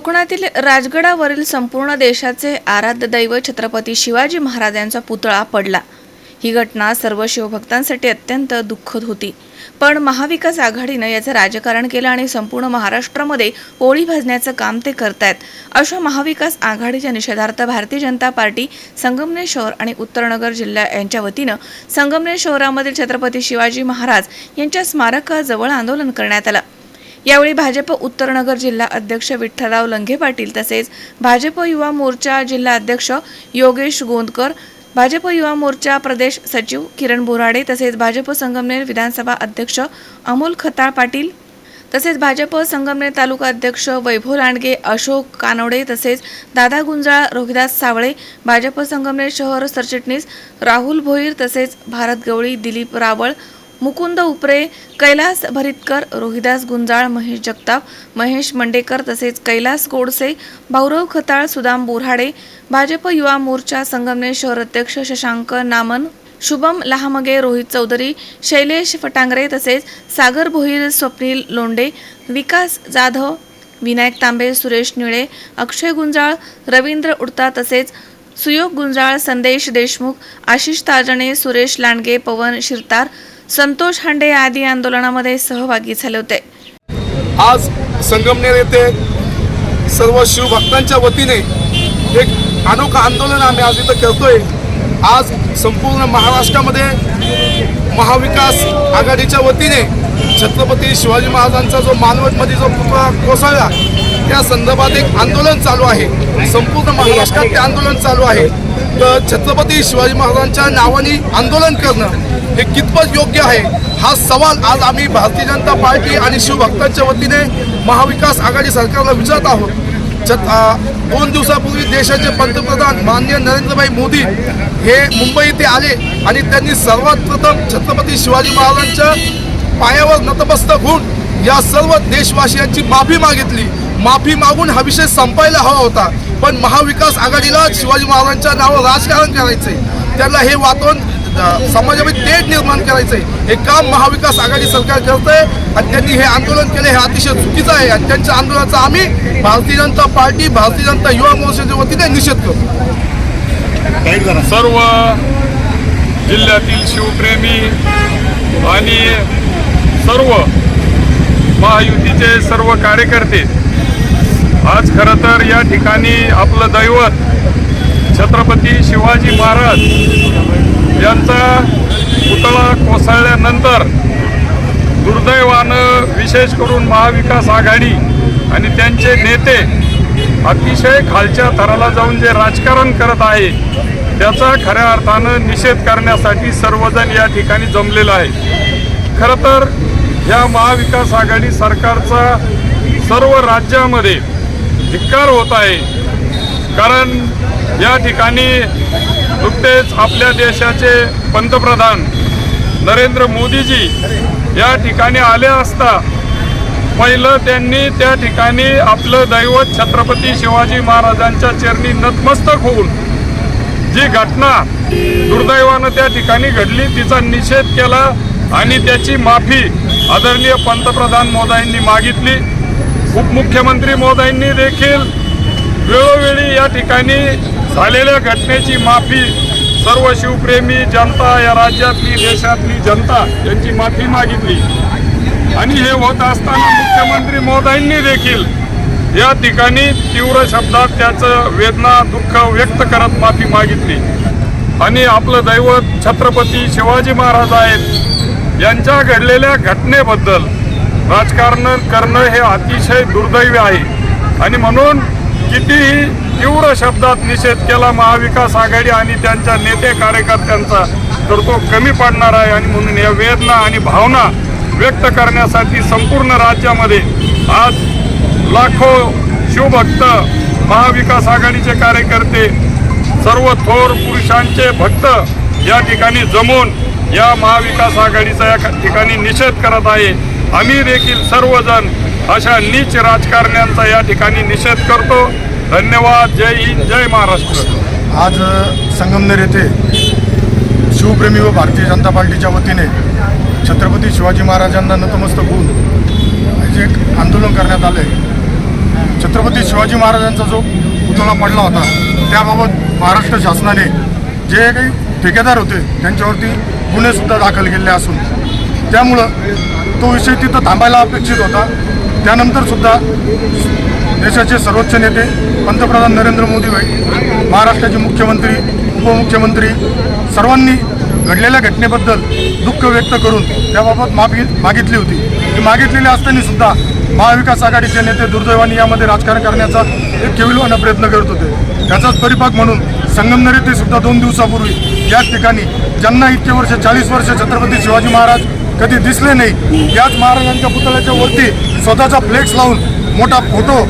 कोकणातील राजगडावरील संपूर्ण देशाचे आराध्य दैव छत्रपती शिवाजी महाराजांचा पुतळा पडला. ही घटना सर्व शिवभक्तांसाठी अत्यंत दुःखद होती. पण महाविकास आघाडीनं याचं राजकारण केलं आणि संपूर्ण महाराष्ट्रामध्ये ओळी भाजण्याचं काम ते करतायत अशा महाविकास आघाडीच्या निषेधार्थ भारतीय जनता पार्टी संगमनेर आणि उत्तरनगर जिल्हा यांच्या वतीनं संगमनेर शहरामधील छत्रपती शिवाजी महाराज यांच्या स्मारकाजवळ आंदोलन करण्यात आलं. यावेळी भाजप उत्तरनगर जिल्हा अध्यक्ष विठ्ठलराव लंघे पाटील तसेच भाजप युवा मोर्चा जिल्हा अध्यक्ष योगेश गोंदकर भाजप युवा मोर्चा प्रदेश सचिव किरण बोराडे तसेच भाजप संगमनेर विधानसभा अध्यक्ष अमोल खताळ पाटील तसेच भाजप संगमनेर तालुका अध्यक्ष वैभव लांडगे अशोक कानोडे तसेच दादा गुंजाळ रोहिदास सावळे भाजप संगमनेर शहर सरचिटणीस राहुल भोईर तसेच भारत गवळी दिलीप रावळ मुकुंद उपरे कैलास भरितकर रोहिदास गुंजाळ महेश जगताप महेश मंडेकर तसेच कैलास गोडसे भाऊराव खताळ सुदाम बोऱ्हाडे भाजप युवा मोर्चा संगमनेर शहर अध्यक्ष शशांक नामन शुभम लहामगे रोहित चौधरी शैलेश फटांगरे तसेच सागर भोईर स्वप्नील लोंडे विकास जाधव विनायक तांबे सुरेश निळे अक्षय गुंजाळ रवींद्र उडता तसेच सुयोग गुंजाळ संदेश देशमुख आशिष ताजणे सुरेश लांडगे पवन शिरतार संतोष हांडे आदी आंदोलनामध्ये सहभागी झाले होते. आज संगमनेर येथे सर्व शिवभक्तांच्या वतीने एक अनोखं आंदोलन आम्ही आज इथं करतोय. आज संपूर्ण महाराष्ट्रामध्ये महाविकास आघाडीच्या वतीने छत्रपती शिवाजी महाराजांचा जो मानवतमध्ये जो पुतळा कोसळला त्या संदर्भात एक आंदोलन चालू आहे. संपूर्ण महाराष्ट्रात ते आंदोलन चालू आहे. छत्रपती शिवाजी महाराजांच्या नावाने आंदोलन करणं हे कितपत योग्य आहे? हा सवाल आज आम्ही भारतीय जनता पार्टी आणि शिवभक्तांच्या वतीने महाविकास आघाडी सरकारला विचारत आहोत. छत दोन दिवसापूर्वी देशाचे पंतप्रधान माननीय नरेंद्रभाई मोदी हे मुंबई इथे आले आणि त्यांनी सर्वात प्रथम छत्रपती शिवाजी महाराजांच्या पायावर नतमस्तक होऊन या सर्व देशवासियांची माफी मागितली. माफी मागून हा विषय संपायला हवा होता. पण महाविकास आघाडीला शिवाजी महाराजांच्या नावावर राजकारण करायचंय. त्यांना हे वातावरण समाजामध्ये तेढ निर्माण करायचंय. हे काम महाविकास आघाडी सरकार करतंय आणि त्यांनी हे आंदोलन केले हे अतिशय चुकीचं आहे. आणि त्यांच्या आंदोलनाचा आम्ही भारतीय जनता पार्टी भारतीय जनता युवा मोर्चाच्या वतीने निषेध करतो. सर्व जिल्ह्यातील शिवप्रेमी आणि सर्व महायुतीचे सर्व कार्यकर्ते आज खरं तर या ठिकाणी आपलं दैवत छत्रपती शिवाजी महाराज यांचा पुतळा कोसळल्यानंतर दुर्दैवानं विशेष करून महाविकास आघाडी आणि त्यांचे नेते अतिशय खालच्या थराला जाऊन जे राजकारण करत आहे त्याचा खऱ्या अर्थानं निषेध करण्यासाठी सर्वजण या ठिकाणी जमलेलं आहे. खरं तर ह्या महाविकास आघाडी सरकारचा सर्व राज्यामध्ये धिक्कार होत आहे. कारण या ठिकाणी नुकतेच आपल्या देशाचे पंतप्रधान नरेंद्र मोदीजी या ठिकाणी आले असता पहिलं त्यांनी त्या ठिकाणी आपलं दैवत छत्रपती शिवाजी महाराजांच्या चरणी नतमस्तक होऊन जी घटना दुर्दैवानं त्या ठिकाणी घडली तिचा निषेध केला आणि त्याची माफी आदरणीय पंतप्रधान मोदयांनी मागितली. उपमुख्यमंत्री मोदयांनी देखील वेळोवेळी या ठिकाणी झालेल्या घटनेची माफी सर्व शिवप्रेमी जनता या राज्यातली देशातली जनता यांची माफी मागितली. आणि हे होत असताना मुख्यमंत्री महोदयांनी देखील या ठिकाणी तीव्र शब्दात त्याचं वेदना दुःख व्यक्त करत माफी मागितली. आणि आपलं दैवत छत्रपती शिवाजी महाराज आहेत यांच्या घडलेल्या घटनेबद्दल राजकारण करणं हे अतिशय दुर्दैवी आहे. आणि म्हणून कितीही तीव्र शब्दात निषेध केला महाविकास आघाडी आणि त्यांच्या नेते कार्यकर्त्यांचा तर तो कमी पडणार आहे. आणि म्हणून या वेदना आणि भावना व्यक्त करण्यासाठी संपूर्ण राज्यामध्ये आज लाखो शिवभक्त महाविकास आघाडीचे कार्यकर्ते सर्व थोर पुरुषांचे भक्त या ठिकाणी जमून या महाविकास आघाडीचा या ठिकाणी निषेध करत आहे. आम्ही देखील सर्वजण अशा नीच राजकारण्यांचा या ठिकाणी निषेध करतो. धन्यवाद. जय हिंद जय महाराष्ट्र. आज संगमनेर येथे शिवप्रेमी व भारतीय जनता पार्टीच्या वतीने छत्रपती शिवाजी महाराजांना नतमस्तक होऊन जे आंदोलन करण्यात आलं आहे छत्रपती शिवाजी महाराजांचा जो पुतळा पडला होता त्याबाबत महाराष्ट्र शासनाने जे काही ठेकेदार होते त्यांच्यावरती गुन्हेसुद्धा दाखल केले असून त्यामुळं तो विषय तिथं थांबायला अपेक्षित होता. त्यानंतरसुद्धा देशाचे सर्वोच्च नेते पंतप्रधान नरेंद्र मोदी भाई महाराष्ट्राचे मुख्यमंत्री उपमुख्यमंत्री सर्वांनी घडलेल्या घटनेबद्दल दुःख व्यक्त करून त्याबाबत माफी मागितली होती. ती मागितलेली असताना सुद्धा महाविकास आघाडीचे नेते दुर्दैवाने यामध्ये राजकारण करण्याचा एक केविलवाना प्रयत्न करत होते. त्याचाच परिपाक म्हणून संगमनेर येथे सुद्धा दोन दिवसापूर्वी याच ठिकाणी ज्यांना इतके वर्ष चाळीस वर्ष छत्रपती शिवाजी महाराज कधी दिसले नाही. याच महाराजांच्या पुतळ्याच्या वरती स्वतःचा फ्लेक्स लावून मोठा फोटो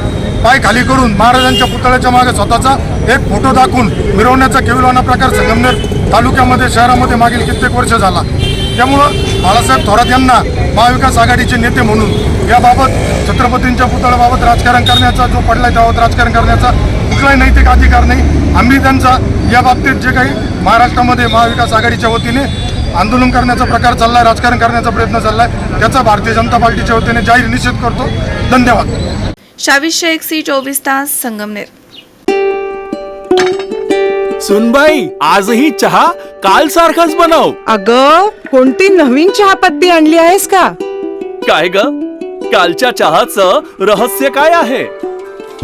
पाय खाली करून महाराजांच्या पुतळ्याच्या मागे स्वतःचा एक फोटो दाखवून मिरवण्याचा केविलवाना प्रकार संगमनेर तालुक्यामध्ये शहरामध्ये मागील कित्येक वर्ष झाला. त्यामुळं बाळासाहेब थोरात यांना महाविकास आघाडीचे नेते म्हणून याबाबत छत्रपतींच्या पुतळ्याबाबत राजकारण करण्याचा जो पडलाय त्याबाबत राजकारण करण्याचा कुठलाही नैतिक अधिकार नाही. आम्ही त्यांचा या बाबतीत जे काही महाराष्ट्रामध्ये महाविकास आघाडीच्या वतीने आंदोलन करण्याचा प्रकार चाललाय राजकारण करण्याचा प्रयत्न चाललाय. त्याचा भारतीय जनता पार्टीच्या वतीने जाहीर निषेध करतो. धन्यवाद. शावीस शेख सी चोवीस तास संगमनेर. सुनबाई आजही चहा काल सारखाच बनव. अग कोणती नवीन चहापत्ती आणली आहेस का? काय ग? कालच्या चहाचं रहस्य काय आहे?